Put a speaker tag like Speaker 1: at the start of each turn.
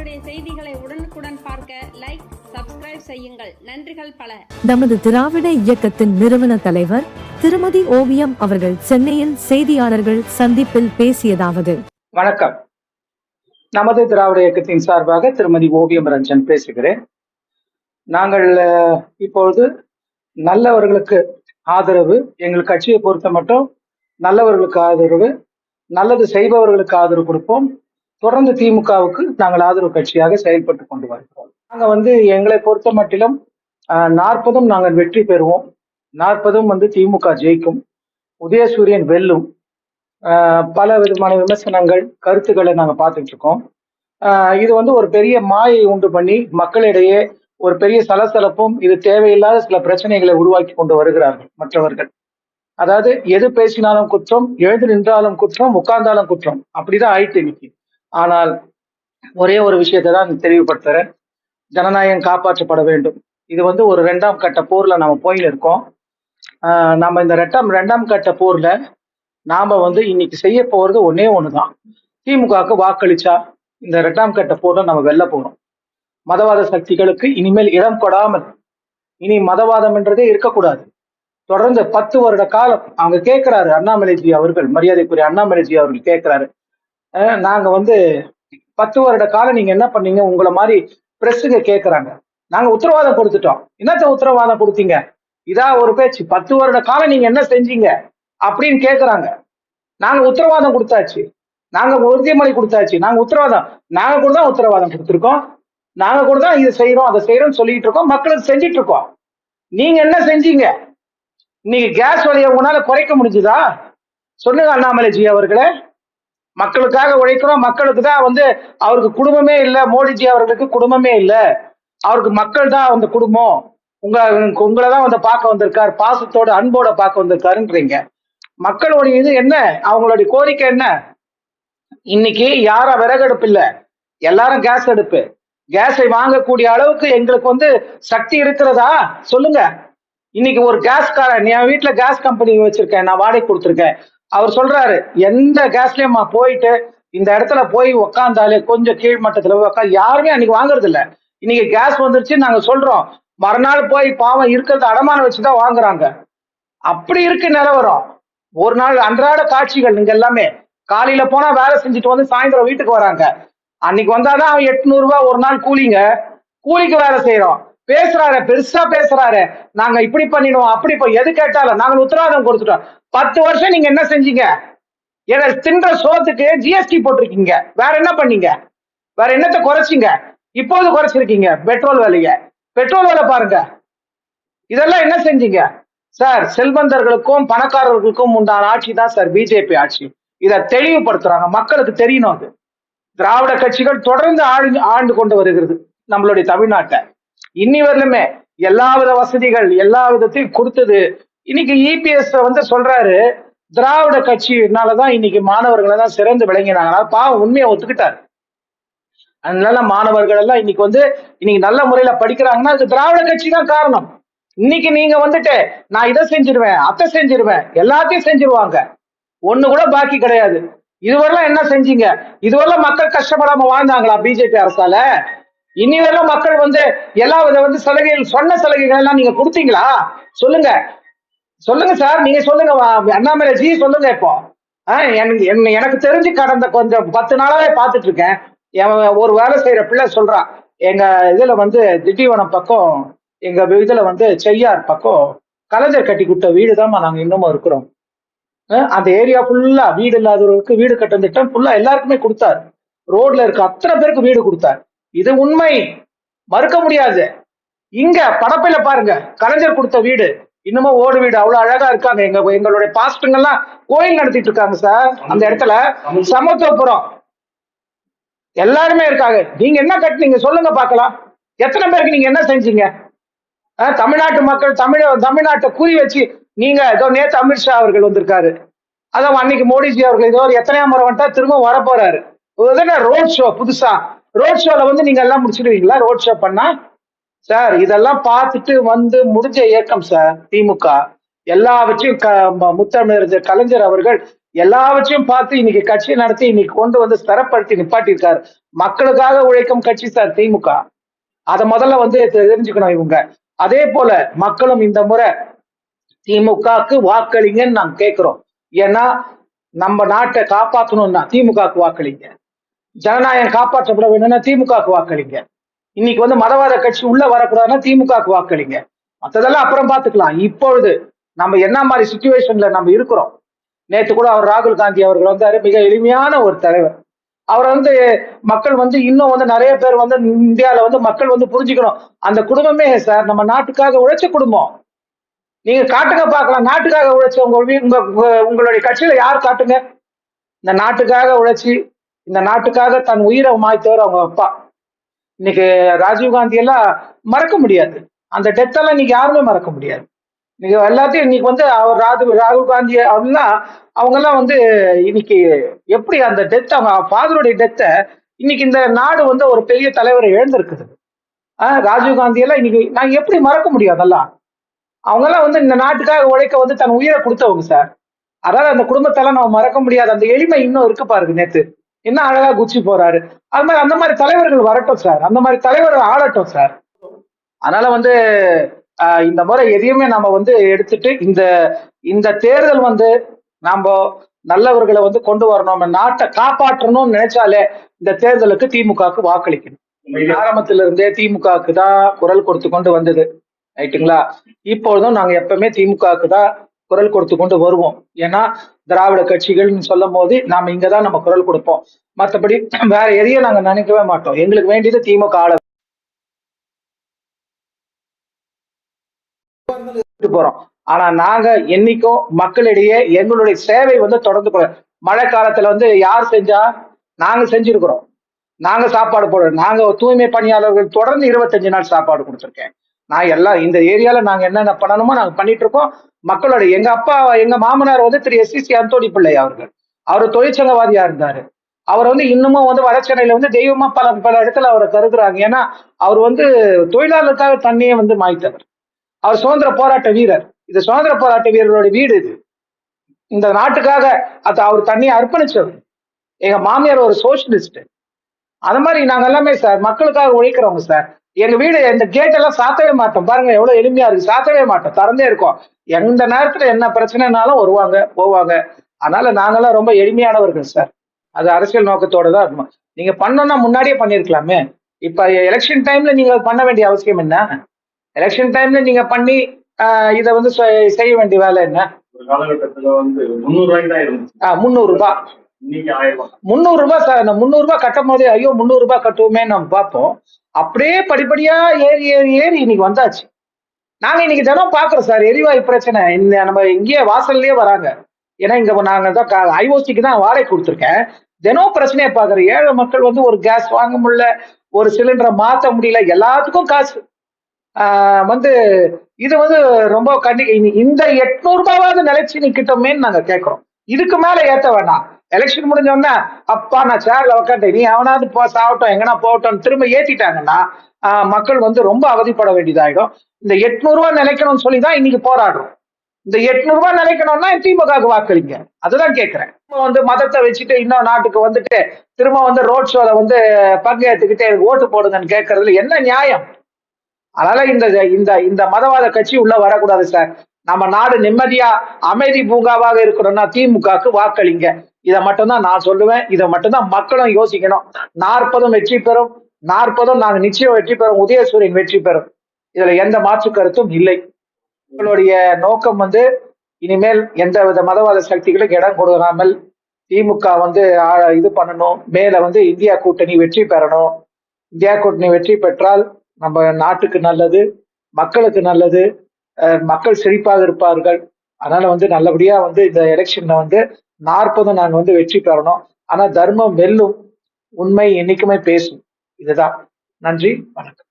Speaker 1: எங்களுடைய செய்திகளை உடனுக்குடன் பார்க்க லைக் சப்ஸ்கிரைப் செய்யுங்கள். நன்றிகள் பல.
Speaker 2: நமது திராவிட இயக்கத்தின் நிறுவன தலைவர் திருமதி ஓவியம் அவர்கள் சென்னையில் செய்தியாளர்கள் சந்திப்பில் பேசியதாவது.
Speaker 3: வணக்கம். நமது திராவிட இயக்கத்தின் சார்பாக திருமதி ஓவியம் ரஞ்சன் பேசுகிறேன். நாங்கள் இப்பொழுது நல்லவர்களுக்கு ஆதரவு எங்கள் கட்சியை பொறுத்த மட்டும் நல்லவர்களுக்கு ஆதரவு நல்லது செய்பவர்களுக்கு ஆதரவு கொடுப்போம். தொடர்ந்து திமுகவுக்கு நாங்கள் ஆதரவு கட்சியாக செயல்பட்டு கொண்டு வருகிறோம். நாங்கள் வந்து எங்களை பொறுத்த மட்டிலும் நாற்பதும் நாங்கள் வெற்றி பெறுவோம். நாற்பதும் வந்து திமுக ஜெயிக்கும். உதயசூரியன் வெல்லும். பல விதமான விமர்சனங்கள் கருத்துக்களை நாங்கள் பார்த்துட்டு இருக்கோம் இது வந்து ஒரு பெரிய மாயை உண்டு பண்ணி மக்களிடையே ஒரு பெரிய சலசலப்பும் இது தேவையில்லாத சில பிரச்சனைகளை உருவாக்கி கொண்டு வருகிறார்கள் மற்றவர்கள். அதாவது எது பேசினாலும் குற்றம் எழுந்து நின்றாலும் குற்றம் உட்கார்ந்தாலும் குற்றம். அப்படிதான் ஆயிட்டு இன்னைக்கு ஆனால் ஒரே ஒரு விஷயத்தை தான் தெளிவுபடுத்துறேன். ஜனநாயகம் காப்பாற்றப்பட வேண்டும். இது வந்து ஒரு ரெண்டாம் கட்ட போர்ல நம்ம போயின்னு இருக்கோம். நம்ம இந்த ரெண்டாம் ரெண்டாம் கட்ட போர்ல நாம வந்து இன்னைக்கு செய்ய போறது ஒன்னே ஒண்ணுதான். திமுகவுக்கு வாக்களிச்சா இந்த ரெண்டாம் கட்ட போர்ல நம்ம வெல்ல போறோம். மதவாத சக்திகளுக்கு இனிமேல் இடம் கொடாமல் இனி மதவாதம் என்றதே இருக்கக்கூடாது. தொடர்ந்து பத்து வருட காலம் அவங்க கேட்கிறாரு அண்ணாமலைஜி அவர்கள் மரியாதைக்குரிய அண்ணாமலைஜி அவர்கள் கேட்கிறாரு அஹ் நாங்க வந்து பத்து வருட காலம் நீங்க என்ன பண்ணீங்க? உங்களை மாதிரி பிரஸுங்க கேட்கறாங்க நாங்க உத்தரவாதம் கொடுத்துட்டோம். என்னத்த உத்தரவாதம் கொடுத்தீங்க? இதா ஒரு பேச்சு. பத்து வருட காலம் நீங்க என்ன செஞ்சீங்க? அப்படின்னு கேக்குறாங்க. நாங்க உத்தரவாதம் கொடுத்தாச்சு. நாங்க உறுதிமொழி கொடுத்தாச்சு. நாங்க உத்தரவாதம். நாங்க கூட தான் உத்தரவாதம் கொடுத்துருக்கோம். நாங்க கூட தான் இதை செய்யறோம் அதை செய்யறோம்னு சொல்லிட்டு இருக்கோம். மக்களுக்கு செஞ்சிட்டு இருக்கோம். நீங்க என்ன செஞ்சீங்க? இன்னைக்கு கேஸ் விலையை உங்களால குறைக்க முடிஞ்சுதா? சொல்லுங்க அண்ணாமலைஜி அவர்களே. மக்களுக்காக உழைக்கிறோம். மக்களுக்கு தான் வந்து அவருக்கு குடும்பமே இல்லை. மோடிஜி அவர்களுக்கு குடும்பமே இல்லை. அவருக்கு மக்கள் தான் அந்த குடும்பம். உங்க உங்களை தான் வந்து பார்க்க வந்திருக்காரு. பாசத்தோட அன்போட பார்க்க வந்திருக்காருன்றீங்க. மக்களுடைய இது என்ன? அவங்களுடைய கோரிக்கை என்ன? இன்னைக்கு யாரும் விறகடுப்பு இல்லை. எல்லாரும் கேஸ் அடுப்பு. கேஸை வாங்கக்கூடிய அளவுக்கு எங்களுக்கு வந்து சக்தி இருக்கிறதா? சொல்லுங்க. இன்னைக்கு ஒரு கேஸ்காரன் என் வீட்டுல கேஸ் கம்பெனி வச்சிருக்கேன். நான் வாடகை கொடுத்துருக்கேன். அவர் சொல்றாரு எந்த கேஸ்லயும் போயிட்டு இந்த இடத்துல போய் உக்காந்தாலே கொஞ்சம் கீழ் மட்டத்துல போய் உட்காந்து யாருமே அன்னைக்கு வாங்குறது இல்ல. இன்னைக்கு கேஸ் வந்துருச்சு நாங்க சொல்றோம் மறுநாள் போய் பாவம் இருக்கிறத அடமானம் வச்சுதான் வாங்குறாங்க. அப்படி இருக்கு நிலவரம். ஒரு நாள் அன்றாட காட்சிகள் நீங்க எல்லாமே. காலையில போனா வேலை செஞ்சுட்டு வந்து சாயந்தரம் வீட்டுக்கு வராங்க. அன்னைக்கு வந்தாதான் அவன் எட்நூறு ரூபாய் ஒரு நாள் கூலிங்க. கூலிக்கு வேலை செய்யறோம். பேசுறாரு பெருசா பேசுறாரு. நாங்க இப்படி பண்ணிடுவோம் அப்படி இப்போ எது கேட்டாலும் நாங்க உத்தரவாதம் கொடுத்துட்டோம். பத்து வருஷம் நீங்க என்ன செஞ்சீங்க? ஏன்னா தின்ற சோத்துக்கு ஜிஎஸ்டி போட்டிருக்கீங்க. வேற என்ன பண்ணீங்க? வேற என்னத்தை குறைச்சிங்க? இப்போது குறைச்சிருக்கீங்க. பெட்ரோல் விலைய. பெட்ரோல் விலை பாருங்க. இதெல்லாம் என்ன செஞ்சீங்க? சார் செல்வந்தர்களுக்கும் பணக்காரர்களுக்கும் உண்டான ஆட்சி தான் சார் பிஜேபி ஆட்சி. இதை தெளிவுபடுத்துறாங்க. மக்களுக்கு தெரியணும் அது. திராவிட கட்சிகள் தொடர்ந்து ஆழ்ந்து ஆண்டு கொண்டு வருகிறது நம்மளுடைய தமிழ்நாட்டை. இன்னி வரலுமே எல்லா வித வசதிகள் எல்லா விதத்தையும் கொடுத்தது இன்னைக்கு இபிஎஸ் வந்து சொல்றாரு திராவிட கட்சியினாலதான் இன்னைக்கு மாணவர்கள் எல்லாம் சிறந்து விளங்கினாங்க. பாவம் உண்மையை ஒத்துக்கிட்டாரு. அதனால மாணவர்கள் எல்லாம் இன்னைக்கு வந்து இன்னைக்கு நல்ல முறையில படிக்கிறாங்கன்னா அது திராவிட கட்சி தான் காரணம். இன்னைக்கு நீங்க வந்துட்டு நான் இதை செஞ்சிருவேன் அத்தை செஞ்சிருவேன் எல்லாத்தையும் செஞ்சிருவாங்க. ஒண்ணு கூட பாக்கி கிடையாது. இதுவரெல்லாம் என்ன செஞ்சீங்க? இதுவரெல்லாம் மக்கள் கஷ்டப்படாம வாழ்ந்தாங்களா பிஜேபி அரசால? இனி வரலாம் மக்கள் வந்து எல்லா வித வந்து சலுகைகள் சொன்ன சலுகைகள் எல்லாம் நீங்க கொடுத்தீங்களா? சொல்லுங்க. சொல்லுங்க சார் நீங்க சொல்லுங்க வா- அண்ணாமலை சொல்லுங்க இப்போ. எனக்கு தெரிஞ்சு கடந்த கொஞ்சம் பத்து நாளாவே பார்த்துட்டு இருக்கேன் ஒரு வேலை செய்யற பிள்ளை சொல்றான் எங்க இதுல வந்து திண்டிவனம் பக்கம் எங்க இதுல வந்து செய்யார் பக்கம் கலைஞர் கட்டி கொடுத்த வீடு நாங்க இன்னமும் இருக்கிறோம். அந்த ஏரியா ஃபுல்லா வீடு இல்லாதவர்களுக்கு வீடு கட்டும் திட்டம் ஃபுல்லா எல்லாருக்குமே கொடுத்தாரு. ரோட்ல இருக்க அத்தனை பேருக்கு வீடு கொடுத்தார். இது உண்மை. மறுக்க முடியாது. இங்க படப்பையில பாருங்க கலைஞர் கொடுத்த வீடு. இன்னமும் ஓடு வீடு அவ்வளவு அழகா இருக்காங்க. எங்க எங்களுடைய பாஸ்டங்கள்லாம் கோயில் நடத்திட்டு இருக்காங்க சார் அந்த இடத்துல சமத்துவபுரம். எல்லாருமே இருக்காங்க. நீங்க என்ன கட்டுனீங்க சொல்லுங்க பார்க்கலாம். எத்தனை பேருக்கு நீங்க என்ன செஞ்சீங்க? தமிழ்நாட்டு மக்கள் தமிழ தமிழ்நாட்டை குறி வச்சு நீங்க ஏதோ நேத்து அமித்ஷா அவர்கள் வந்திருக்காரு. அதான் அன்னைக்கு மோடிஜி அவர்கள் ஏதோ எத்தனையாம் முறை வந்துட்டா திரும்ப வர போறாரு ரோட் ஷோ புதுசா? ரோட் ஷோல வந்து நீங்க எல்லாம் முடிச்சிடுவீங்களா? ரோட் ஷோ பண்ணா? சார் இதெல்லாம் பார்த்துட்டு வந்து முடிஞ்ச இயக்கம் சார் திமுக. எல்லாவற்றையும் க- ம- முத்தமிழர் கலைஞர் அவர்கள் எல்லாவற்றையும் பார்த்து இன்னைக்கு கட்சி நடத்தி இன்னைக்கு கொண்டு வந்து ஸ்திரப்படுத்தி நிப்பாட்டியிருக்காரு. மக்களுக்காக உழைக்கும் கட்சி சார் திமுக. அதை முதல்ல வந்து தெரிஞ்சுக்கணும் இவங்க. அதே போல மக்களும் இந்த முறை திமுகக்கு வாக்களிங்கன்னு நாங்க கேட்கிறோம் ஏன்னா நம்ம நாட்டை காப்பாற்றணும்னா திமுகக்கு வாக்களிங்க. ஜனநாயகம் காப்பாற்றப்பட வேணும்னா திமுகக்கு வாக்களிங்க. இன்னைக்கு வந்து மதவாத கட்சி உள்ள வரக்கூடாதுன்னா திமுகவுக்கு வாக்களிங்க. மற்றதெல்லாம் அப்புறம் பார்த்துக்கலாம் இப்பொழுது நம்ம என்ன மாதிரி சுச்சுவேஷன்ல நம்ம இருக்கிறோம்? நேற்று கூட அவர் ராகுல் காந்தி அவர்கள் வந்தாரு மிக எளிமையான ஒரு தலைவர். அவர் வந்து மக்கள் வந்து இன்னும் வந்து நிறைய பேர் வந்து இந்தியாவில் வந்து மக்கள் வந்து புரிஞ்சுக்கணும். அந்த குடும்பமே சார் நம்ம நாட்டுக்காக உழைச்ச குடும்பம். நீங்க காட்டுங்க பார்க்கலாம். நாட்டுக்காக உழைச்ச உங்க உங்க- உங்களுடைய கட்சியில யார் காட்டுங்க? இந்த நாட்டுக்காக உழைச்சி இந்த நாட்டுக்காக தன் உயிரை மாய்த்தவர் அவங்க அப்பா. இன்னைக்கு ராஜீவ்காந்தி எல்லாம் மறக்க முடியாது. அந்த டெத்தெல்லாம் இன்னைக்கு யாருமே மறக்க முடியாது. இன்னைக்கு எல்லாத்தையும் இன்னைக்கு வந்து அவர் ராஜு ராகுல் காந்தி அவங்கலாம் அவங்கெல்லாம் வந்து இன்னைக்கு எப்படி அந்த டெத் அவங்க ஃபாதருடைய டெத்தை இன்னைக்கு இந்த நாடு வந்து ஒரு பெரிய தலைவரை இழந்திருக்குது. ஆஹ் ராஜீவ் காந்தி எல்லாம் இன்னைக்கு நாங்கள் எப்படி மறக்க முடியும் அதெல்லாம்? அவங்க எல்லாம் வந்து இந்த நாட்டுக்காக உழைக்க வந்து தன் உயிரை கொடுத்தவங்க சார். அதாவது அந்த குடும்பத்தெல்லாம் நம்ம மறக்க முடியாது அந்த எளிமை இன்னும் இருக்கு பாருங்க நேற்று என்ன அழகா குச்சி போறாரு? அது மாதிரி அந்த மாதிரி தலைவர்கள் வரட்டும் சார் அந்த மாதிரி தலைவர்கள் ஆளட்டும் சார் அதனால வந்து இந்த முறை எதையுமே நம்ம வந்து எடுத்துட்டு இந்த இந்த தேர்தல் வந்து நாம நல்லவர்களை வந்து கொண்டு வரணும். நம்ம நாட்டை காப்பாற்றணும்னு நினைச்சாலே இந்த தேர்தலுக்கு திமுகவுக்கு வாக்களிக்கணும். ஆரம்பத்துல இருந்தே திமுகவுக்கு தான் குரல் கொடுத்து கொண்டு வந்தது. ரைட்டுங்களா? இப்பொழுதும் நாங்க எப்பவுமே திமுகவுக்கு தான் குரல் கொடுத்து கொண்டு வருவோம். ஏன்னா திராவிட கட்சிகள்னு சொல்லும் போது நாம இங்கதான் நம்ம குரல் கொடுப்போம். மற்றபடி வேற எதையும் நாங்க நினைக்கவே மாட்டோம். எங்களுக்கு வேண்டியது திமுக ஆள போறோம். ஆனா நாங்க என்னைக்கும் மக்களிடையே எங்களுடைய சேவை வந்து தொடர்ந்து மழை காலத்துல வந்து யார் செஞ்சா நாங்க செஞ்சிருக்கிறோம். நாங்க சாப்பாடு போடுறோம் நாங்க தூய்மை பணியாளர்கள் தொடர்ந்து இருபத்தஞ்சு நாள் சாப்பாடு கொடுத்துருக்கேன். நான் எல்லாம் இந்த ஏரியால நாங்க என்னென்ன பண்ணணுமோ நாங்க பண்ணிட்டு இருக்கோம் மக்களோட எங்க அப்பா எங்க மாமனார் வந்து திரு எஸ் சி அந்தோணி பிள்ளை அவர்கள். அவர் தொழிற்சங்கவாதியா இருந்தாரு. அவர் வந்து இன்னமும் வந்து வடசென்னையில வந்து தெய்வமா பல பல இடத்துல அவரை கருதுறாங்க. ஏன்னா அவர் வந்து தொழிலாளருக்காக தண்ணியே வந்து மாய்த்தவர். அவர் சுதந்திர போராட்ட வீரர். இது சுதந்திர போராட்ட வீரரோட வீடு இது. இந்த நாட்டுக்காக அது அவர் தண்ணியை அர்ப்பணிச்சவர். எங்க மாமியார் ஒரு சோசியலிஸ்ட் அது மாதிரி நாங்க எல்லாமே சார் மக்களுக்காக உழைக்கிறவங்க சார். எங்க வீடு இந்த கேட் எல்லாம் சாத்தவே மாட்டோம். பாருங்க எவ்வளவு எளிமையா இருக்கு. சாத்தவே மாட்டோம். திறந்தே இருக்கோம். எந்த நேரத்துல என்ன பிரச்சனைனாலும் வருவாங்க போவாங்க. அதனால நாங்கெல்லாம் ரொம்ப எளிமையானவர்கள் சார் அது அரசியல் நோக்கத்தோட தான் இருக்கும் நீங்க பண்ணோம்னா முன்னாடியே பண்ணிருக்கலாமே. இப்ப எலெக்ஷன் டைம்ல நீங்க பண்ண வேண்டிய அவசியம் என்ன? எலெக்ஷன் டைம்ல நீங்க பண்ணி ஆஹ் இதை வந்து செய்ய வேண்டிய வேலை என்ன?
Speaker 4: காலகட்டத்துல வந்து முந்நூறு
Speaker 3: ஆஹ் முந்நூறு ரூபாய்
Speaker 4: ரூபாய்.
Speaker 3: முந்நூறு ரூபாய் சார் அந்த முந்நூறு ரூபாய் கட்டும் போதே ஐயோ முந்நூறு ரூபாய் கட்டுவோமே நம்ம பார்ப்போம். அப்படியே படிப்படியா ஏறி ஏறி ஏறி இன்னைக்கு வந்தாச்சு. நாங்க இன்னைக்கு தினம் பாக்குறோம் சார். எரிவாயு பிரச்சனை. இந்த நம்ம இங்கேயே வாசல்லயே வராங்க. ஏன்னா இங்க நாங்க தான் ஐஓசிக்கு தான் வாடகை கொடுத்துருக்கேன். தினம் பிரச்சனையை பாக்குறோம் ஏழை மக்கள் வந்து ஒரு கேஸ் வாங்க முடியல ஒரு சிலிண்டரை மாத்த முடியல. எல்லாத்துக்கும் காசு. வந்து இது வந்து ரொம்ப கண்டி இனி- இந்த எட்நூறு ரூபாவது நிலைச்சு நிக்கிட்டோமேன்னு நாங்க கேட்கிறோம் இதுக்கு மேல ஏத்த வேண்டாம் எலெக்ஷன் முடிஞ்ச அப்பா நான் சேர்ல உக்காட்டேன் நீ அவனாவது போ சாவட்டும் எங்கன்னா போகட்டும் திரும்ப ஏத்திட்டாங்கன்னா மக்கள் வந்து ரொம்ப அவதிப்பட வேண்டியதாயிடும். இந்த எட்நூறு நினைக்கணும்னு சொல்லி தான் இன்னைக்கு போராடுறோம். இந்த எட்நூறு ரூபாய் திமுகவுக்கு வாக்களிங்க. அதுதான் கேட்கிறேன் வந்து மதத்தை வச்சுட்டு இன்னும் நாட்டுக்கு வந்துட்டு திரும்ப வந்து ரோட் ஷோல வந்து பங்கேற்றுக்கிட்டு ஓட்டு போடுங்கன்னு கேட்கறதுல என்ன நியாயம்? அதனால இந்த இந்த இந்த மதவாத கட்சி உள்ள வரக்கூடாது சார். நம்ம நாடு நிம்மதியா அமைதி பூங்காவாக இருக்கணும்னா திமுகவுக்கு வாக்களிங்க. இதை மட்டும்தான் நான் சொல்லுவேன். இதை மட்டும்தான் மக்களும் யோசிக்கணும். நாற்பதும் வெற்றி பெறும். நாற்பதும் நாங்கள் நிச்சயம் வெற்றி பெறும். உதயசூரியன் வெற்றி பெறும். இதுல எந்த மாற்று கருத்தும் இல்லை. உங்களுடைய நோக்கம் வந்து இனிமேல் எந்த வித மதவாத சக்திகளுக்கு இடம் கொடுக்காமல் திமுக வந்து இது பண்ணணும். மேல வந்து இந்தியா கூட்டணி வெற்றி பெறணும். இந்தியா கூட்டணி வெற்றி பெற்றால் நம்ம நாட்டுக்கு நல்லது மக்களுக்கு நல்லது. மக்கள் செழிப்பாக இருப்பார்கள். அதனால வந்து நல்லபடியா வந்து இந்த எலெக்ஷன்ல வந்து நாற்பதும் நாங்க வந்து வெற்றி பெறணும். ஆனா தர்மம் வெல்லும் உண்மை என்னைக்குமே பேசும். இதுதான். நன்றி வணக்கம்.